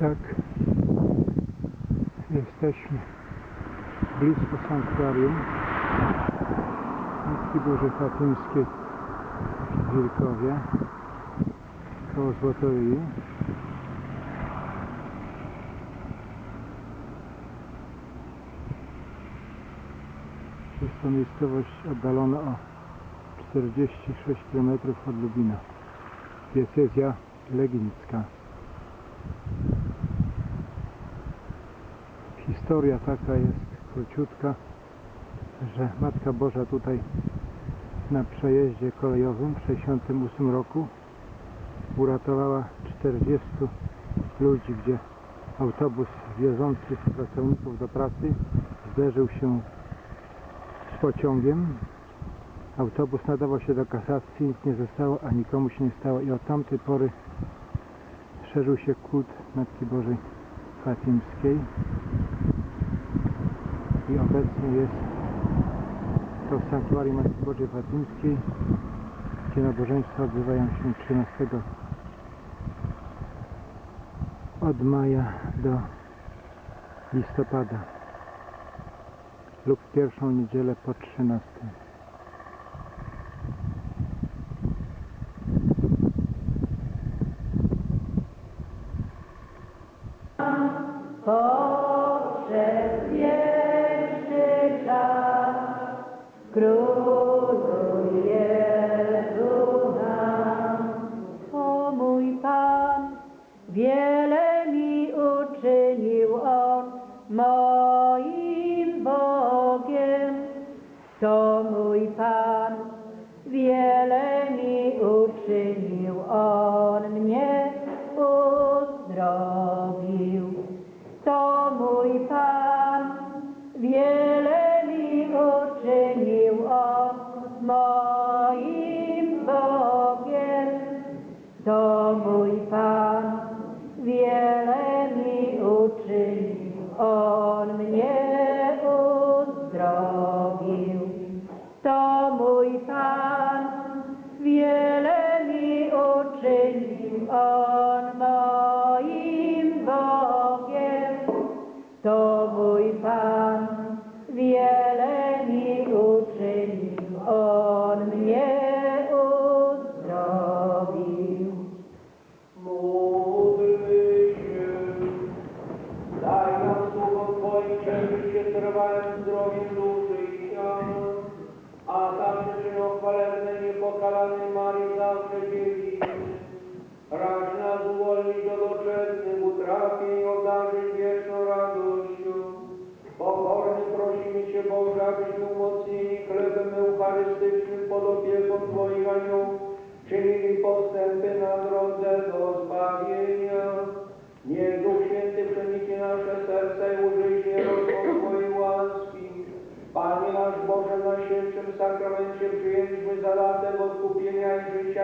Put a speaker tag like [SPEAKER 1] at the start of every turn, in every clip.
[SPEAKER 1] tak. Jesteśmy blisko sanktuarium. Matki Bożej Fatymskiej w Wilkowie koło Złotoryi jest to miejscowość oddalona o 46 km od Lubina. Diecezja legnicka historia taka jest króciutka, że Matka Boża tutaj na przejeździe kolejowym w 1968 roku uratowała 40 ludzi, gdzie autobus wiozący pracowników do pracy zderzył się z pociągiem. Autobus nadawał się do kasacji, nic nie zostało, a nikomu się nie stało i od tamtej pory szerzył się kult Matki Bożej Fatimskiej i obecnie jest to w sanktuarium Matki Bożej Fatymskiej, gdzie nabożeństwa odbywają się 13 od maja do listopada lub w pierwszą niedzielę po 13.
[SPEAKER 2] Podszedł króluj Jezu nam. O mój Pan, wiele mi uczynił On moim Bogiem. To mój Pan, wiele mi uczynił On moim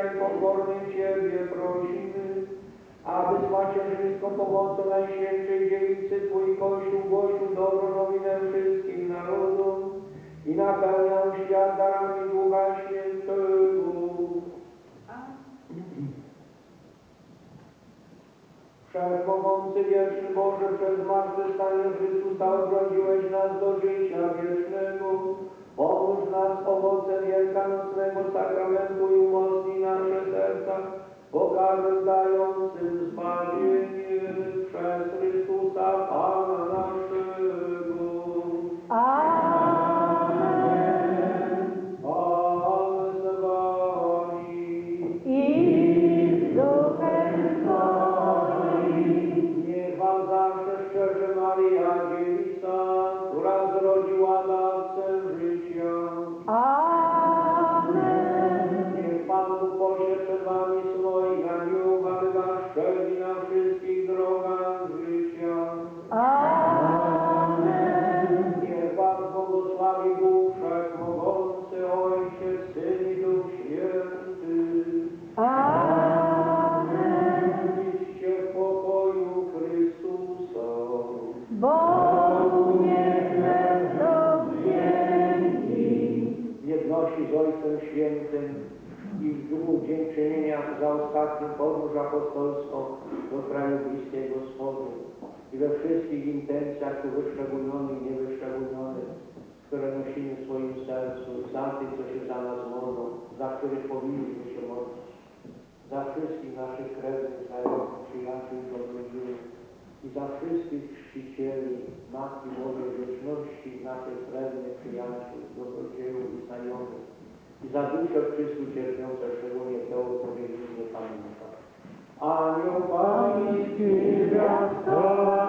[SPEAKER 3] i pokornym Ciebie prosimy, aby z macierzyńską pomocą Najświętszej Dziewicy Twój Kościół głosił dobrą nowinę wszystkim narodom i napełniał świat darami Ducha Świętego. Wszechmogący wieczny Boże, przez zmartwychwstanie Chrystusa odrodziłeś nas do życia
[SPEAKER 2] Bogu niech będą dzięki.
[SPEAKER 3] w jedności z Ojcem Świętym i w duchu dziękczynienia za ostatnią podróż apostolską do kraju bliskiego wschodu i we wszystkich intencjach tu wyszczególnionych i niewyszczególnionych, które nosimy w swoim sercu, za tych, co się za nas modlą, za których powinniśmy się modlić, za wszystkich naszych krewnych, znajomych, przyjaciół i dobrodziejów i za wszystkich chrzcicieli, Matki Bożej Wieczności, naszych krewnych, przyjaciół, dobrodziejów i znajomych i za duszę wszystkich cierpiące, szczególnie te odpowiedzi nie pamięta. Anioł Pański, wiatr,